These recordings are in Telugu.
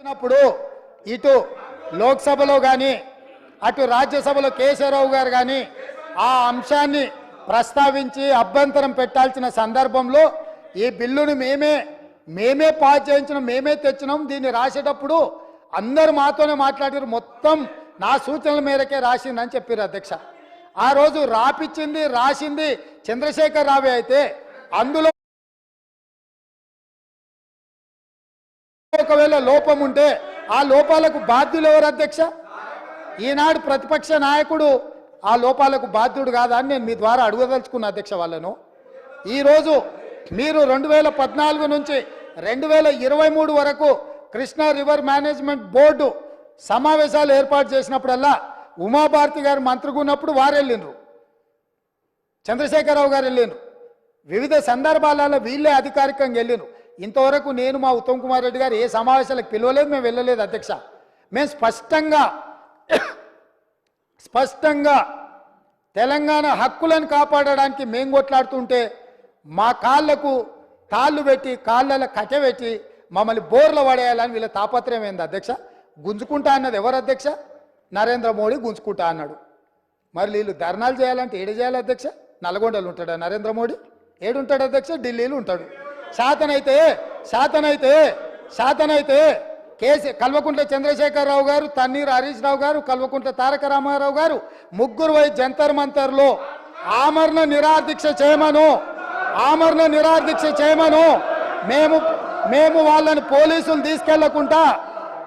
వచ్చినప్పుడు ఇటు లోక్సభలో కానీ అటు రాజ్యసభలో కేశవరావు గారు కానీ ఆ అంశాన్ని ప్రస్తావించి అభ్యంతరం పెట్టాల్సిన సందర్భంలో ఈ బిల్లును మేమే మేమే పాస్ చేయించినాం మేమే తెచ్చినాం. దీన్ని రాసేటప్పుడు అందరు మాతోనే మాట్లాడారు. మొత్తం నా సూచనల మేరకే రాసిందని చెప్పారు అధ్యక్ష. ఆ రోజు రాపిచ్చింది రాసింది చంద్రశేఖర్ రావే అయితే అందులో ఒకవేళ లోపం ఉంటే ఆ లోపాలకు బాధ్యులు ఎవరు అధ్యక్ష? ఈనాడు ప్రతిపక్ష నాయకుడు ఆ లోపాలకు బాధ్యుడు కాదా అని నేను మీ ద్వారా అడగదలుచుకున్న అధ్యక్ష వాళ్ళను. ఈరోజు మీరు రెండు వేల పద్నాలుగు నుంచి రెండు వేల ఇరవై మూడు వరకు కృష్ణా రివర్ మేనేజ్మెంట్ బోర్డు సమావేశాలు ఏర్పాటు చేసినప్పుడల్లా ఉమాభారతి గారు మంత్రిగా ఉన్నప్పుడు వారు వెళ్ళిండ్రు. చంద్రశేఖరరావు గారు వెళ్ళిండ్రు. వివిధ సందర్భాలలో వీళ్ళే అధికారికంగా వెళ్ళిండ్రు. ఇంతవరకు నేను మా ఉత్తమ్ కుమార్ రెడ్డి గారు ఏ సమావేశాలకు పిలవలేదు మేము వెళ్ళలేదు అధ్యక్ష. మేము స్పష్టంగా స్పష్టంగా తెలంగాణ హక్కులను కాపాడడానికి మేము కొట్లాడుతుంటే మా కాళ్ళకు తాళ్ళు పెట్టి కాళ్ళలో కట్టెపెట్టి మమ్మల్ని బోర్లు పడేయాలని వీళ్ళ తాపత్రయం ఏంది అధ్యక్ష? గుంజుకుంటా అన్నది ఎవరు అధ్యక్ష? నరేంద్ర మోడీ గుంజుకుంటా అన్నాడు. మరి వీళ్ళు ధర్నాలు చేయాలంటే ఏడు చేయాలి అధ్యక్ష? నల్గొండలు ఉంటాడా నరేంద్ర మోడీ? ఏడుంటాడు అధ్యక్ష? ఢిల్లీలో ఉంటాడు. శాతనైతే శాతనైతే శాతనైతే కేసీ కల్వకుంట్ల చంద్రశేఖరరావు గారు తన్నీరు హరీష్ రావు గారు కల్వకుంట్ల తారక రామారావు గారు ముగ్గురు వై జంతర్ మంతర్లో. ఆమరణ నిరాదీక్ష చేయమను. ఆమరణ నిరాదీక్ష చేయమను. మేము మేము వాళ్ళని పోలీసులు తీసుకెళ్ళకుండా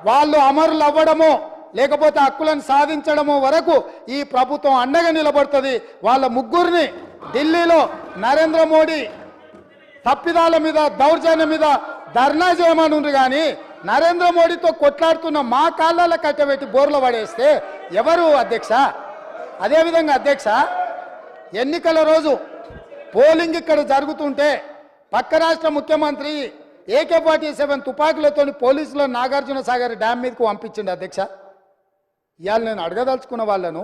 వాళ్ళు అమరులు అవ్వడము లేకపోతే హక్కులను సాధించడము వరకు ఈ ప్రభుత్వం అండగా నిలబడుతుంది. వాళ్ళ ముగ్గురిని ఢిల్లీలో నరేంద్ర మోడీ తప్పిదాల మీద దౌర్జన్యం మీద ధర్నా చేయమనుండ్రు కానీ నరేంద్ర మోడీతో కొట్లాడుతున్న మా కాళ్ళ కట్టబెట్టి బోర్లు పడేస్తే ఎవరు అధ్యక్ష? అదేవిధంగా అధ్యక్ష ఎన్నికల రోజు పోలింగ్ ఇక్కడ జరుగుతుంటే పక్క రాష్ట్ర ముఖ్యమంత్రి ఏకే ఫార్టీ సెవెన్ తుపాకులతో పోలీసులు నాగార్జున సాగర్ డ్యామ్ మీదకు పంపించిండు అధ్యక్ష. ఇవాళ నేను అడగదలుచుకున్న వాళ్ళను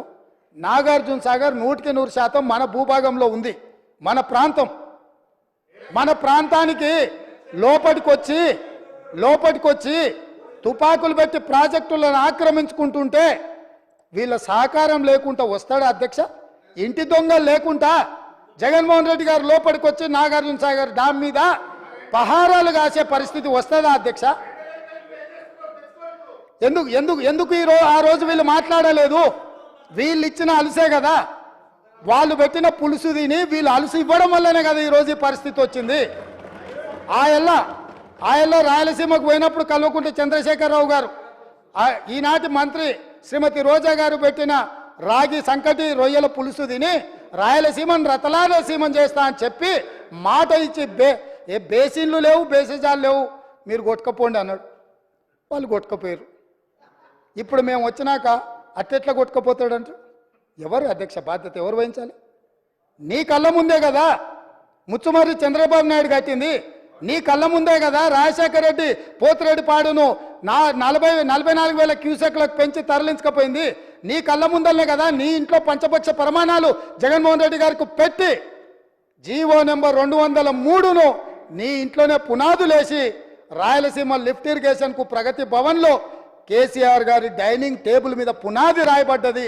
నాగార్జున సాగర్ నూటికి నూరు శాతం మన భూభాగంలో ఉంది మన ప్రాంతం. మన ప్రాంతానికి లోపటికొచ్చి లోపటికొచ్చి తుపాకులు పెట్టి ప్రాజెక్టులను ఆక్రమించుకుంటుంటే వీళ్ళ సహకారం లేకుండా వస్తాడా అధ్యక్ష? ఇంటి దొంగలు లేకుండా జగన్మోహన్ రెడ్డి గారు లోపలికి వచ్చి నాగార్జున సాగర్ డామ్ మీద పహారాలు కాసే పరిస్థితి వస్తుందా అధ్యక్ష? ఎందుకు ఎందుకు ఎందుకు ఈ ఆ రోజు వీళ్ళు మాట్లాడలేదు? వీళ్ళు ఇచ్చిన అలసే కదా? వాళ్ళు పెట్టిన పులుసు తిని వీళ్ళు అలసి ఇవ్వడం వల్లనే కదా ఈ ఈ పరిస్థితి వచ్చింది. ఆయల్ల ఆయల్లో రాయలసీమకు పోయినప్పుడు కల్వకుంట్ల చంద్రశేఖరరావు గారు ఈనాటి మంత్రి శ్రీమతి రోజా గారు పెట్టిన రాగి సంకటి రొయ్యల పులుసు తిని రాయలసీమను రతలాలసీమం చేస్తా అని చెప్పి మాట ఇచ్చి బే ఏ బేసిన్లు లేవు బేసిజాలు లేవు మీరు కొట్టుకపోండి అన్నాడు. వాళ్ళు కొట్టుకపోయారు. ఇప్పుడు మేము వచ్చినాక అట్టెట్లా కొట్టుకపోతాడంటారు ఎవరు అధ్యక్ష బాధ్యత ఎవరు వహించాలి? నీ కళ్ళ ముందే కదా ముచ్చుమర్రి చంద్రబాబు నాయుడు కట్టింది. నీ కళ్ళ ముందే కదా రాజశేఖర రెడ్డి పోతిరెడ్డి పాడును నా నలభై నలభై నాలుగు వేల క్యూసెక్లకు పెంచి తరలించకపోయింది. నీ కళ్ళ ముందలనే కదా నీ ఇంట్లో పంచపక్ష ప్రమాణాలు జగన్మోహన్ రెడ్డి గారికి పెట్టి జీవో నెంబర్ రెండు వందల మూడును నీ ఇంట్లోనే పునాదులేసి రాయలసీమ లిఫ్ట్ ఇరిగేషన్కు ప్రగతి భవన్లో కేసీఆర్ గారి డైనింగ్ టేబుల్ మీద పునాది రాయబడ్డది.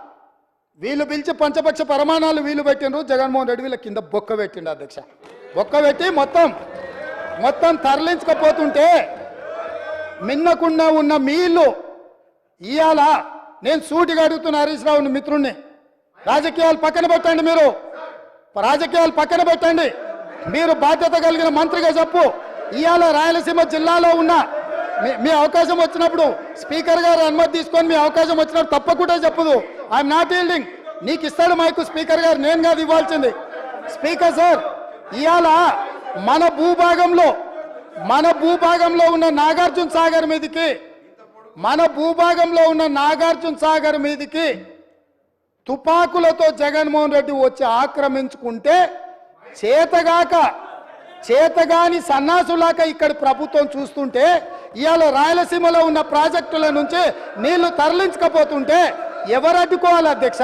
వీళ్ళు పిలిచి పంచపక్ష ప్రమాణాలు వీళ్ళు పెట్టిండ్రు. జగన్మోహన్ రెడ్డి వీళ్ళ కింద బొక్క పెట్టిండు అధ్యక్ష. బొక్క పెట్టి మొత్తం మొత్తం తరలించకపోతుంటే మిన్నకుండా ఉన్న మీ ఇల్లు ఇవాళ నేను సూటిగా అడుగుతున్న హరీష్ రావుని మిత్రుణ్ణి. రాజకీయాలు పక్కన పెట్టండి మీరు. రాజకీయాలు పక్కన పెట్టండి. మీరు బాధ్యత కలిగిన మంత్రిగా చెప్పు. ఇవాళ రాయలసీమ జిల్లాలో ఉన్న మీ- మీ అవకాశం వచ్చినప్పుడు స్పీకర్ గారు అనుమతి తీసుకొని మీ అవకాశం వచ్చినప్పుడు తప్పకుండా చెప్పదు. ఐఎమ్ నాట్ ఈల్డింగ్ నీకు ఇస్తాడు మైకు స్పీకర్ గారు నేను కాదు ఇవ్వాల్సింది. స్పీకర్ సార్ ఇవాళ మన భూభాగంలో మన భూభాగంలో ఉన్న నాగార్జున సాగర్ మీదకి మన భూభాగంలో ఉన్న నాగార్జున సాగర్ మీదకి తుపాకులతో జగన్మోహన్ రెడ్డి వచ్చి ఆక్రమించుకుంటే చేతగాక చేతగాని సన్నాసులాక ఇక్కడ ప్రభుత్వం చూస్తుంటే ఇవాళ రాయలసీమలో ఉన్న ప్రాజెక్టుల నుంచి నీళ్ళు తరలించకపోతుంటే ఎవరు అడ్డుకోవాలి అధ్యక్ష?